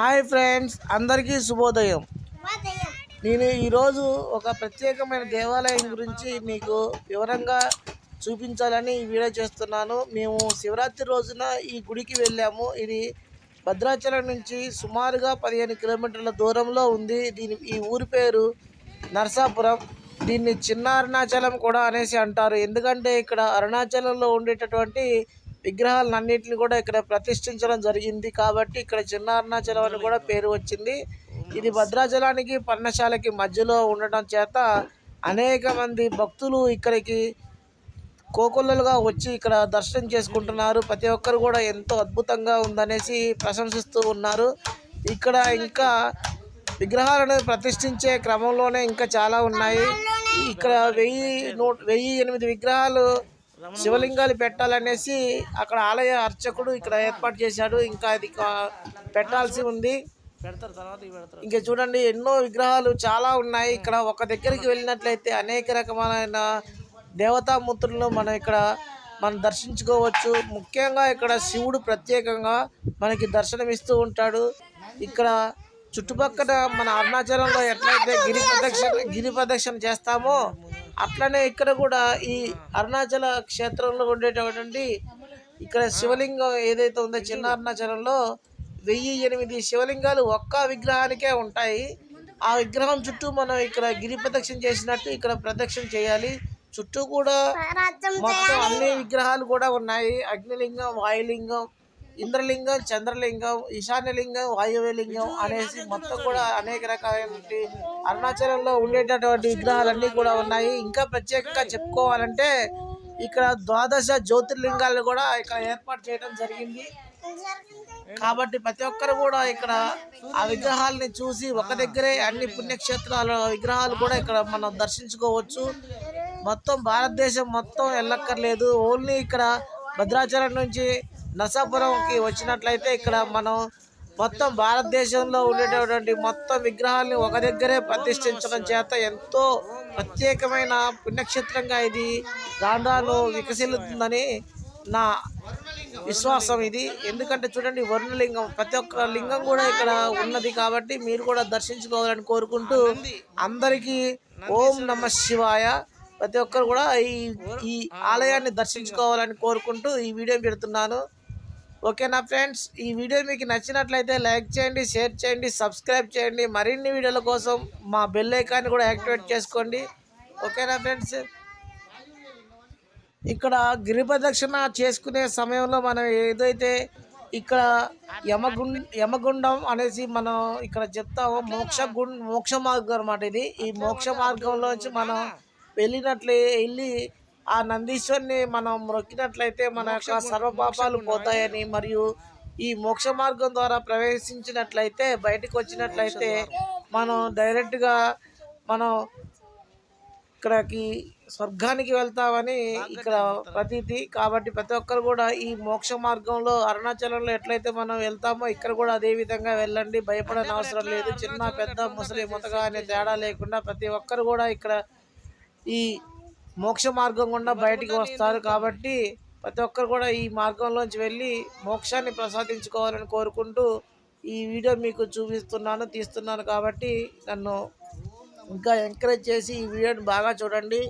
Hi friends అందరికీ శుభోదయం. నేను ఈరోజు ఒక ప్రత్యేకమైన దేవాలయం గురించి మీకు వివరంగా చూపించాలని ఈ వీడియో చేస్తున్నాను. మేము శివరాత్రి రోజున ఈ గుడికి వెళ్ళాము. ఇది భద్రాచలం నుంచి సుమారుగా పదిహేను కిలోమీటర్ల దూరంలో ఉంది. దీని ఈ ఊరి పేరు నరసాపురం. దీన్ని చిన్న అరుణాచలం కూడా అనేసి అంటారు. ఎందుకంటే ఇక్కడ అరుణాచలంలో ఉండేటటువంటి విగ్రహాలన్నింటిని కూడా ఇక్కడ ప్రతిష్ఠించడం జరిగింది కాబట్టి ఇక్కడ చిన్న అరుణాచలం అని కూడా పేరు వచ్చింది. ఇది భద్రాచలానికి పర్ణశాలకి మధ్యలో ఉండటం చేత అనేక మంది భక్తులు ఇక్కడికి కోకొల్లలుగా వచ్చి ఇక్కడ దర్శనం చేసుకుంటున్నారు. ప్రతి ఒక్కరు కూడా ఎంతో అద్భుతంగా ఉందనేసి ప్రశంసిస్తూ ఉన్నారు. ఇక్కడ ఇంకా విగ్రహాలను ప్రతిష్ఠించే క్రమంలోనే ఇంకా చాలా ఉన్నాయి. ఇక్కడ వెయ్యి నూ వెయ్యి ఎనిమిది విగ్రహాలు శివలింగాలు పెట్టాలనేసి అక్కడ ఆలయ అర్చకుడు ఇక్కడ ఏర్పాటు చేశాడు. ఇంకా అది పెట్టాల్సి ఉంది. పెడతారు తర్వాత ఇంకా చూడండి ఎన్నో విగ్రహాలు చాలా ఉన్నాయి. ఇక్కడ ఒక దగ్గరికి వెళ్ళినట్లయితే అనేక రకమైన దేవతామూర్తులను మనం ఇక్కడ మనం దర్శించుకోవచ్చు. ముఖ్యంగా ఇక్కడ శివుడు ప్రత్యేకంగా మనకి దర్శనమిస్తూ ఉంటాడు. ఇక్కడ చుట్టుపక్కల మన అరుణాచలంలో ఎట్లయితే గిరి ప్రదక్షిణ గిరి ప్రదక్షిణ చేస్తామో అట్లనే ఇక్కడ కూడా ఈ అరుణాచల క్షేత్రంలో ఉండేటటువంటి ఇక్కడ శివలింగం ఏదైతే ఉందో చిన్న అరుణాచలంలో వెయ్యి ఎనిమిది శివలింగాలు ఒక్క విగ్రహానికే ఉంటాయి. ఆ విగ్రహం చుట్టూ మనం ఇక్కడ గిరి ప్రదక్షిణ చేసినట్టు ఇక్కడ ప్రదక్షిణ చేయాలి. చుట్టూ కూడా మొత్తం అన్ని విగ్రహాలు కూడా ఉన్నాయి. అగ్నిలింగం వాయులింగం ఇంద్రలింగం చంద్రలింగం ఈశాన్యలింగం వాయువ్యలింగం అనేసి మొత్తం కూడా అనేక రకాలైన అరుణాచలంలో ఉండేటటువంటి విగ్రహాలన్నీ కూడా ఉన్నాయి. ఇంకా ప్రత్యేకంగా చెప్పుకోవాలంటే ఇక్కడ ద్వాదశ జ్యోతిర్లింగాలు కూడా ఇక్కడ ఏర్పాటు చేయడం జరిగింది. కాబట్టి ప్రతి ఒక్కరు కూడా ఇక్కడ ఆ విగ్రహాలని చూసి ఒక దగ్గరే అన్ని పుణ్యక్షేత్రాల విగ్రహాలు కూడా ఇక్కడ మనం దర్శించుకోవచ్చు. మొత్తం భారతదేశం మొత్తం వెళ్ళక్కర్లేదు ఓన్లీ ఇక్కడ భద్రాచలం నుంచి నరసాపురంకి వచ్చినట్లయితే ఇక్కడ మనం మొత్తం భారతదేశంలో ఉండేటటువంటి మొత్తం విగ్రహాలని ఒక దగ్గరే ప్రతిష్ఠించడం చేత ఎంతో ప్రత్యేకమైన పుణ్యక్షేత్రంగా ఇది రాను వికసిల్లుతుందని నా విశ్వాసం ఇది. ఎందుకంటే చూడండి వరుణలింగం ప్రతి ఒక్క లింగం కూడా ఇక్కడ ఉన్నది కాబట్టి మీరు కూడా దర్శించుకోవాలని కోరుకుంటూ అందరికీ ఓం నమ శివాయ. ప్రతి ఒక్కరు కూడా ఈ ఈ ఆలయాన్ని దర్శించుకోవాలని కోరుకుంటూ ఈ వీడియో పెడుతున్నాను. ఓకేనా ఫ్రెండ్స్? ఈ వీడియో మీకు నచ్చినట్లయితే లైక్ చేయండి షేర్ చేయండి సబ్స్క్రైబ్ చేయండి. మరిన్ని వీడియోల కోసం మా బెల్ ఐకాన్ని కూడా యాక్టివేట్ చేసుకోండి. ఓకేనా ఫ్రెండ్స్? ఇక్కడ గిరి ప్రదక్షిణ చేసుకునే సమయంలో మనం ఏదైతే ఇక్కడ యమగుండ యమగుండం అనేసి మనం ఇక్కడ చెప్తాము మోక్ష గుం మోక్ష మార్గం అనమాట ఇది. ఈ మోక్ష మార్గంలోంచి మనం వెళ్ళినట్లే వెళ్ళి ఆ నందీశ్వరిని మనం మొక్కినట్లయితే మన యొక్క సర్వ పాపాలు పోతాయని మరియు ఈ మోక్ష మార్గం ద్వారా ప్రవేశించినట్లయితే బయటకు వచ్చినట్లయితే మనం డైరెక్ట్గా మనం ఇక్కడికి స్వర్గానికి వెళ్తామని ఇక్కడ ప్రతీతి. కాబట్టి ప్రతి ఒక్కరు కూడా ఈ మోక్ష మార్గంలో అరుణాచలంలో ఎట్లయితే మనం వెళ్తామో ఇక్కడ కూడా అదే విధంగా వెళ్ళండి. భయపడని అవసరం లేదు. చిన్న పెద్ద ముసలి ముతగా అనే తేడా లేకుండా ప్రతి ఒక్కరు కూడా ఇక్కడ ఈ మోక్ష మార్గం గుండా బయటికి వస్తారు కాబట్టి ప్రతి ఒక్కరు కూడా ఈ మార్గంలోంచి వెళ్ళి మోక్షాన్ని ప్రసాదించుకోవాలని కోరుకుంటూ ఈ వీడియో మీకు చూపిస్తున్నాను తీస్తున్నాను కాబట్టి నన్ను ఇంకా ఎంకరేజ్ చేసి ఈ వీడియోని బాగా చూడండి.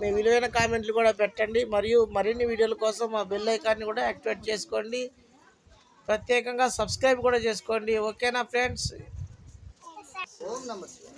మీ విలువైన కామెంట్లు కూడా పెట్టండి. మరియు మరిన్ని వీడియోల కోసం మా బెల్ ఐకాన్ని కూడా యాక్టివేట్ చేసుకోండి. ప్రత్యేకంగా సబ్స్క్రైబ్ కూడా చేసుకోండి. ఓకేనా ఫ్రెండ్స్? ఓం నమ శివాయ.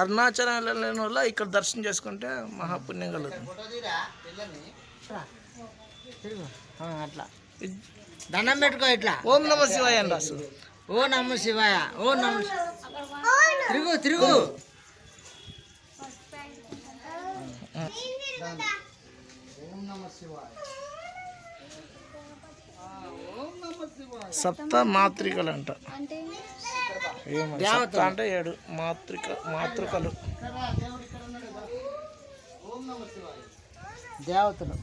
అరుణాచలం వెళ్ళలేని వల్ల ఇక్కడ దర్శనం చేసుకుంటే మహాపుణ్యం కలుగుతుంది. అట్లా దండం పెట్టుకో ఇట్లా. ఓం నమ శివాయ అని రాసు ఓ నమ శివాయ ఓ నమ తిరుగు తిరుగు. ఓం నమ శివాయ ఆ, ఓం నమ శివాయ సప్త మాతృకలు అంట అంటే ఏడు. మాతృక మాతృకలు. దేవతలు.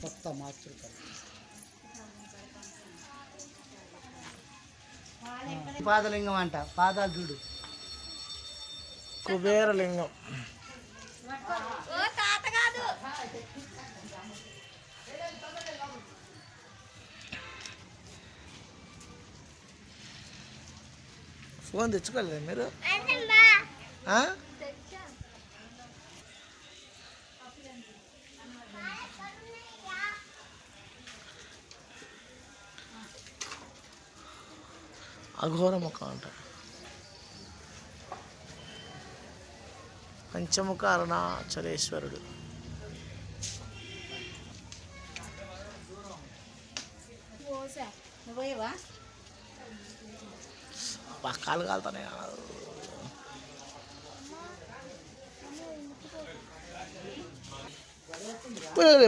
కొత్త మాతృక పాదలింగం అంట. పాదాలు చూడు. కుబేరలింగం. ఫోన్ తెచ్చుకోలేదా మీరు? ఆ? అఘోర ముఖం అంట. పంచముఖ అరుణాచలేశ్వరుడు. నువ్వేవా పక్కాలు కాలుతానే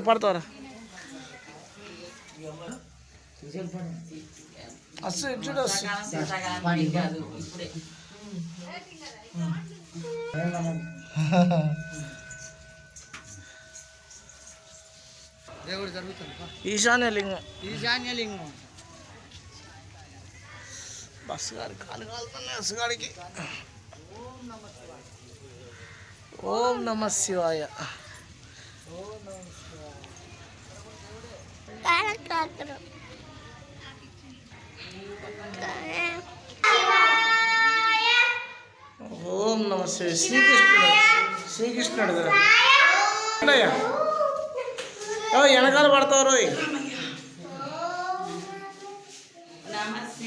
పడతావరా అస్సు చూడు అస్సు దేవుడు జరుగుతుంది పా. ఈశాన్య లింగం బస్సు గారి కాలు కాలుతున్నాయి బస్సు గారికి ఓం నమ శివాయ. ఓం నమ శివ శ్రీకృష్ణుడు శ్రీకృష్ణుడు కదా. ఓ వెనకాల పడతావు రోయ్.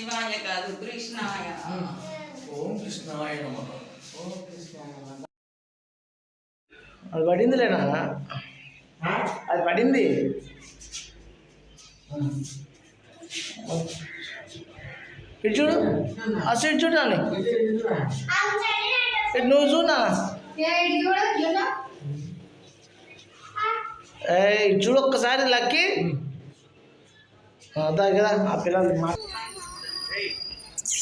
శివాయ కాదు కృష్ణాయ. ఓం కృష్ణాయ నమః. అది పడింది లేనా అది పడింది. ఇటు చూడు. అసలు ఇటు చూడు అని ఇటు నువ్వు చూడా ఏ ఇటు చూడు ఒక్కసారి లక్కి. అదా కదా ఆ పిల్లలు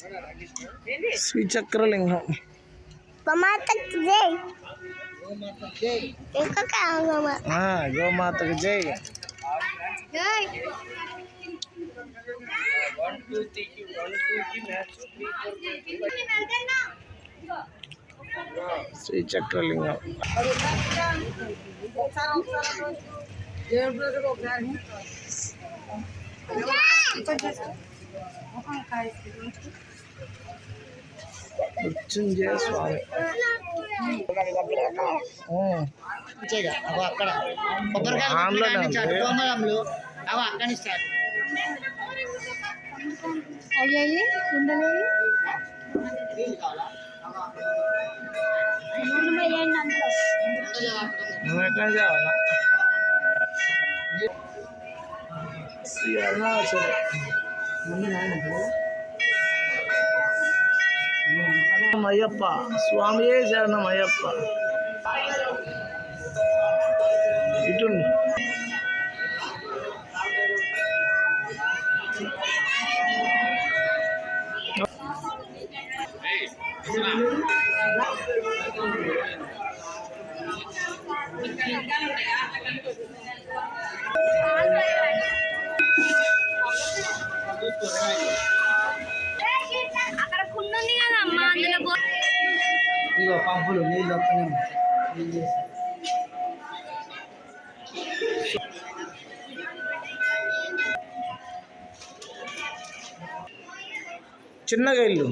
మా శ్రీచక్రలింగం ఆ, గోమాతకు జై శ్రీచక్రలింగం మృత్యుంజయ స్వామి ఉం. అగో అక్కడ. కొబ్బరికాయలు ఆన్లోనే కొబ్బరికాయలు నుంచి అటు ఉంది. దోమలమ్ములు అగో అక్కడి నుంచి స్టార్ట్. అయ్యాయి ఉండలేదు నీళ్ళు కావాలా నూనె వేయండి అయ్యప్ప స్వామియే శరణం అయ్యప్ప ఇదిగో పంపులు నీళ్ళు వస్తూనే ఉంటాయి చిన్నగా ఇల్లు.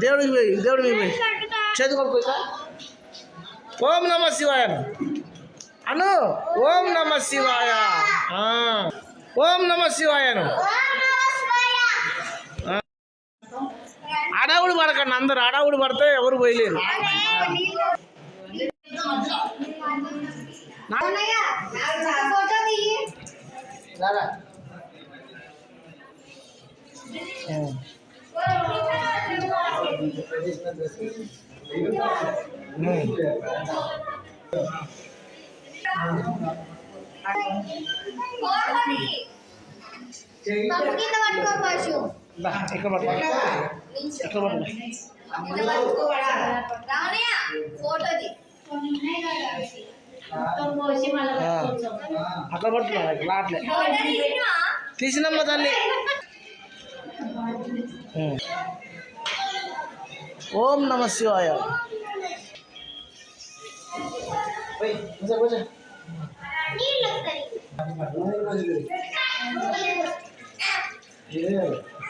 దేవుడికి పోయి దేవుడికి పోయి చదువుకోకు ఇక. ఓం నమ శివాయ. అను. ఓం నమ శివాయ. ఓం నమ శివాయను అను. ఆ. అడావుడు పడకండి అందరు అడావుడు పడితే ఎవరు పోయలేరు ఫోటో తీయి రారా ఆ. ఉమ్. తప్పు కింద పట్టుకో పశు దా, ఇక్కడ పట్టుకో ఎట్లా పట్టుకో రావణయ్య ఫోటోది ఆ. అట్లా పట్టుకో ఇట్లా అట్లే తీసినమ్మ తల్లి. ఉమ్. ఓం నమ శివాయ. నీళ్ళు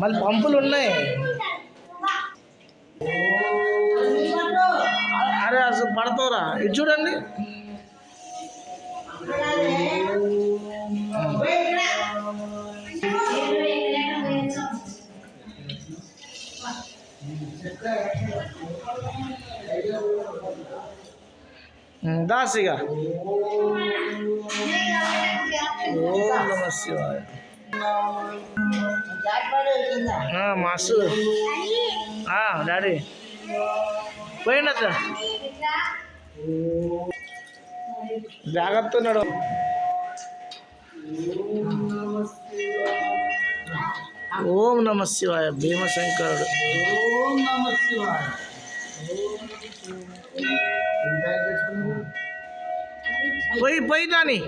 మళ్ళీ పంపులు ఉన్నాయి. అరే అసలు పడతావురా. ఇది చూడండి. దాసిగా ఓం నమ శివాయ. మాసు. డాడీ. పోయిండట జాగ్రత్త ఉన్నాడు ఓం నమ శివాయ భీమశంకరుడు. ఓం నమ శివాయ పోయి పోయి నాని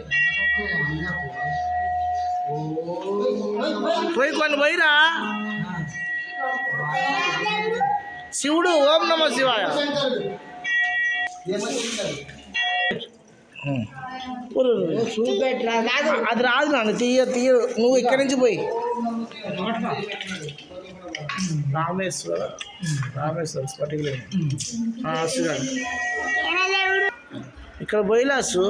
పోయి కొన్ని పోయిరా. శివుడు ఓం నమ శివాయ. అది రాదు నాన్న తీయ తీయ నువ్వు ఇక్కడి నుంచి పోయి. రామేశ్వర రామేశ్వర అసుగాడు. ఇక్కడ పోయిలాసు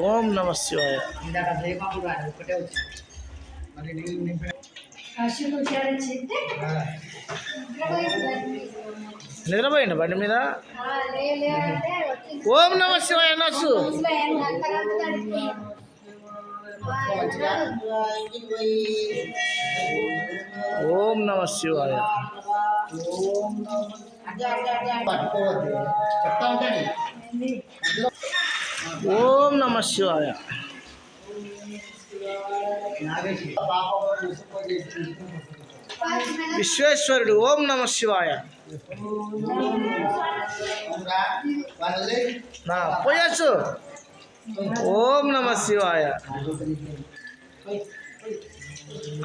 ఓం నమ శివాయ ఇందాక రేపాకు కాదు ఒకటే వచ్చింది మరి నీళ్ళు నింపే నిద్రపోయింది బండి మీద? ఓం నమ శివాయ నస్సు ఓం నమ శివాయ. పట్టుకోవద్దు చెప్తా ఉంటాను ఓం నమ శివాయ. విశ్వేశ్వరుడు ఓం నమ శివాయ. నా పోయచ్చు ఓం నమ శివాయ.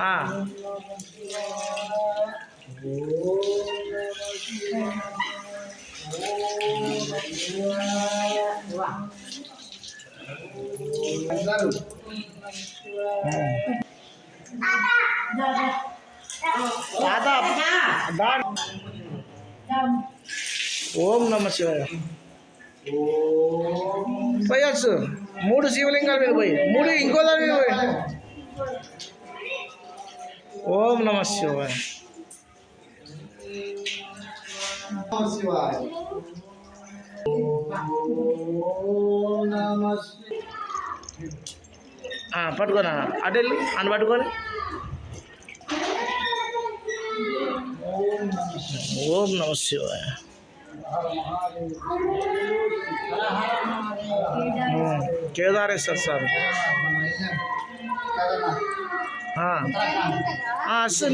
ఆ, ఓం నమ శివాయ పోయచ్చు మూడు శివలింగాల మీద పోయి మూడు ఇంకో దాని మీద పోయి ఓం నమ శివాయ శివాయ ఓం నమ ఆ, పట్టుకోనా? అటు వెళ్ళి అని పట్టుకొని ఓం నమ శివాయ. ఉమ్, కేదారేశ్వర్ సార్ ఆ, ఆ, అస్సు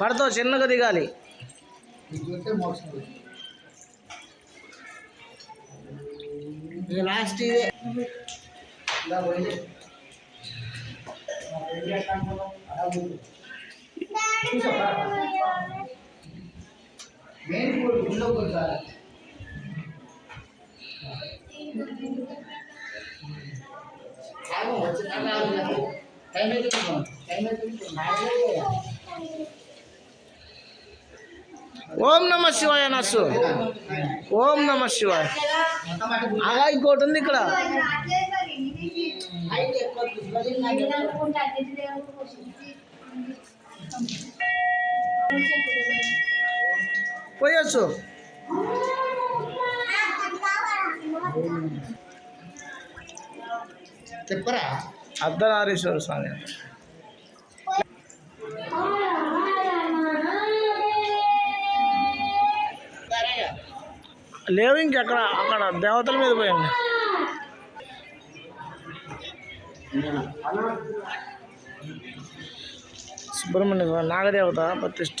పడతావు చిన్నగా దిగాలి. లాస్ట్ ఇదే. మెయిన్ కోడి అయితే టైం అయితే ఓం నమ శివాయ నస్సు. ఓం నమ శివాయ. అలా ఇంకోటి ఉంది ఇక్కడ. పోయొచ్చు. చెప్పరా? అర్ధనారీశ్వర స్వామి. లేవు ఇంకెక్కడ అక్కడ దేవతల మీద పోయింది. సుబ్రహ్మణ్య నాగదేవత ప్రతిష్ట.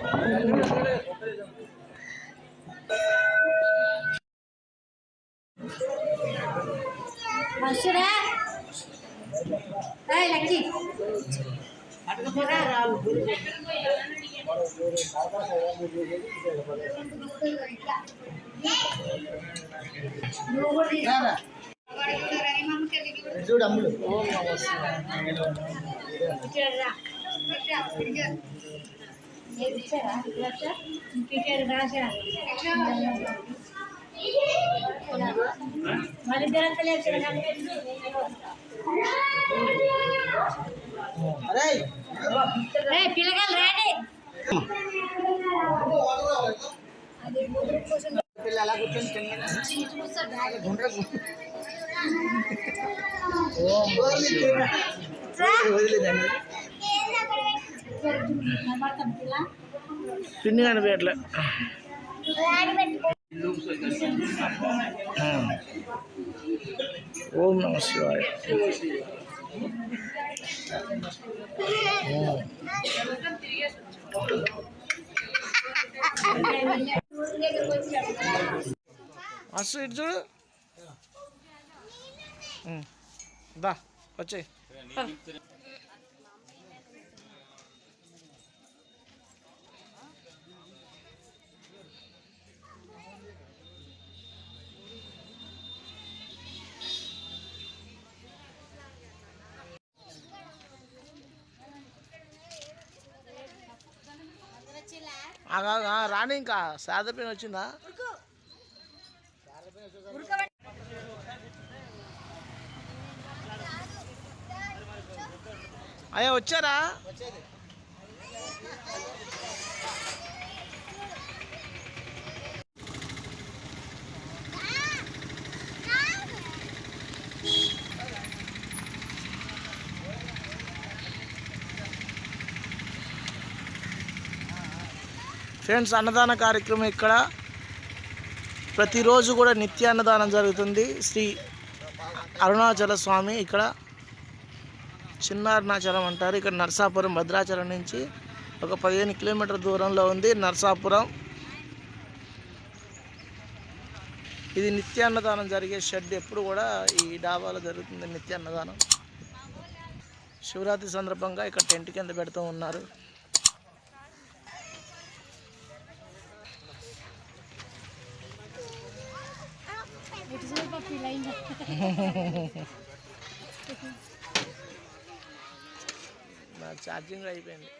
అరే పిల్లగాలు రాండి పిల్ల అలా కూర్చొని తిన్నాను వదిలేదండి పిన్ని కనిపించట్లే. ఓం నమ శివాయ ఆ. అస్సు ఇటు చూడు. దా వచ్చేయి రాని ఇంకా సాదపైన వచ్చిందా? అయ్యా వచ్చారా? ఫ్రెండ్స్ అన్నదాన కార్యక్రమం ఇక్కడ. ప్రతిరోజు కూడా నిత్య అన్నదానం జరుగుతుంది. శ్రీ అరుణాచల స్వామి ఇక్కడ చిన్న అరుణాచలం అంటారు. ఇక్కడ నర్సాపురం భద్రాచలం నుంచి ఒక పదిహేను కిలోమీటర్ దూరంలో ఉంది నర్సాపురం. ఇది నిత్య అన్నదానం జరిగే షెడ్. ఎప్పుడు కూడా ఈ డాబాలో జరుగుతుంది నిత్య అన్నదానం. శివరాత్రి సందర్భంగా ఇక్కడ టెంట్ కింద పెడుతూ ఉన్నారు. నా ఛార్జింగ్ అయిపోయింది